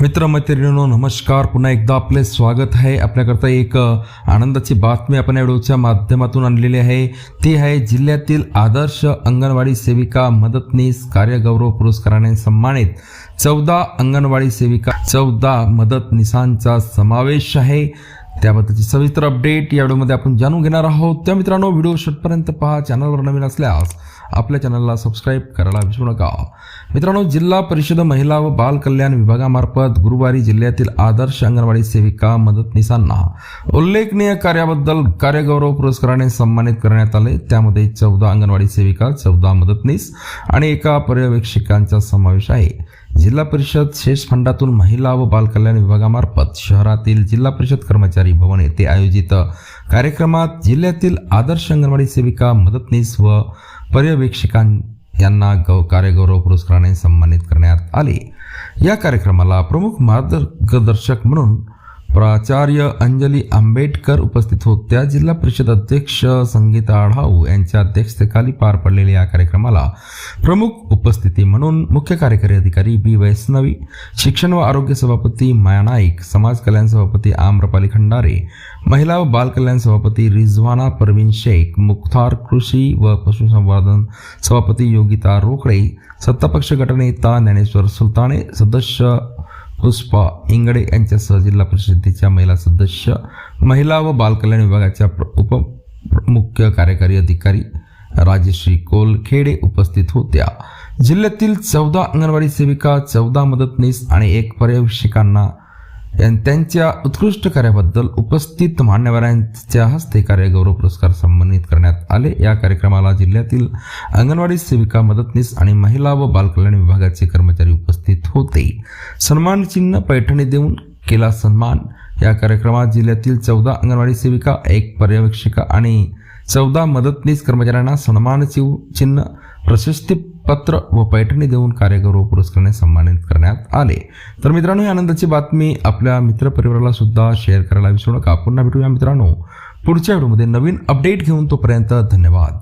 मित्रमैत्रिणींनो नमस्कार. पुन्हा एकदा आपले स्वागत आहे. आपल्याकरता एक आनंदाची बातमी आपण या व्हिडिओच्या माध्यमातून आणलेली आहे. ती आहे जिल्ह्यातील आदर्श अंगणवाडी सेविका मदतनीस कार्यगौरव पुरस्काराने सन्मानित. चौदा अंगणवाडी सेविका चौदा मदतनीसांचा समावेश आहे. त्याबद्दलची सविस्तर अपडेट या व्हिडिओमध्ये आपण जाणून घेणार आहोत. त्या मित्रांनो व्हिडिओ शेवटपर्यंत पहा. चॅनलवर नवीन असल्यास आपल्या चॅनलला सबस्क्राईब करायला विसरू नका. मित्रांनो जिल्हा परिषद महिला व बाल कल्याण विभागामार्फत गुरुवारी जिल्ह्यातील आदर्श अंगणवाडी सेविका मदतनीसांना उल्लेखनीय कार्याबद्दल कार्यगौरव पुरस्काराने सन्मानित करण्यात आले. त्यामध्ये चौदा अंगणवाडी सेविका चौदा मदतनीस आणि एका पर्यवेक्षिकांचा समावेश आहे. जिल्हा परिषद शेष फंडातून महिला व बालकल्याण विभागामार्फत शहरातील जिल्हा परिषद कर्मचारी भवन येथे आयोजित कार्यक्रमात जिल्ह्यातील आदर्श अंगणवाडी सेविका मदतनीस व पर्यवेक्षकां यांना गौ कार्यगौरव पुरस्काराने सन्मानित करण्यात आले. या कार्यक्रमाला प्रमुख मार्गदर्शक म्हणून प्राचार्य अंजली आंबेडकर उपस्थित होत्या जिल्हा परिषद अध्यक्ष संगीता आढाऊ यांच्या अध्यक्षतेखाली पार पडलेल्या या कार्यक्रमाला प्रमुख उपस्थिती म्हणून मुख्य कार्यकारी अधिकारी बी वैष्णवी शिक्षण व आरोग्य सभापती माया नाईक समाज कल्याण सभापती आम्रपाली खंडारे महिला व बाल कल्याण सभापती रिझवाना परवीन शेख मुख्तार कृषी व पशुसंवर्धन सभापती योगिता रोकडे सत्तापक्ष गटनेता ज्ञानेश्वर सुलताने सदस्य पुष्पा इंगडे यांच्यासह जिल्हा परिषदेच्या महिला सदस्य महिला व बालकल्याण विभागाच्या प्र- उप प्र- मुख्य कार्यकारी अधिकारी राजश्री कोलखेडे उपस्थित होत्या. जिल्ह्यातील चौदा अंगणवाडी सेविका चौदा मदतनीस आणि एक पर्यवेक्षिकांना यां- त्यांच्या उत्कृष्ट कार्याबद्दल उपस्थित मान्यवरांच्या हस्ते कार्यगौरव पुरस्कार सन्मानित करण्यात आले. या कार्यक्रमाला जिल्ह्यातील अंगणवाडी सेविका मदतनीस आणि महिला व बालकल्याण विभागाचे कर्मचारी उपस्थित होते. सन्मान चिन्ह पैठणी देऊन केला सन्मान. या कार्यक्रमात जिल्ह्यातील चौदा अंगणवाडी सेविका एक पर्यवेक्षिका आणि चौदा मदतनीस कर्मचाऱ्यांना सन्मान चिन्ह प्रशस्तीपत्र व पैठणी देऊन कार्यगौरव पुरस्काराने सन्मानित करण्यात आले. तर मित्रांनो ही आनंदाची बातमी आपल्या मित्रपरिवाराला सुद्धा शेअर करायला विसरू नका. पुन्हा भेटूया मित्रांनो. पुढच्या व्हिडिओमध्ये नवीन अपडेट घेऊन तोपर्यंत धन्यवाद.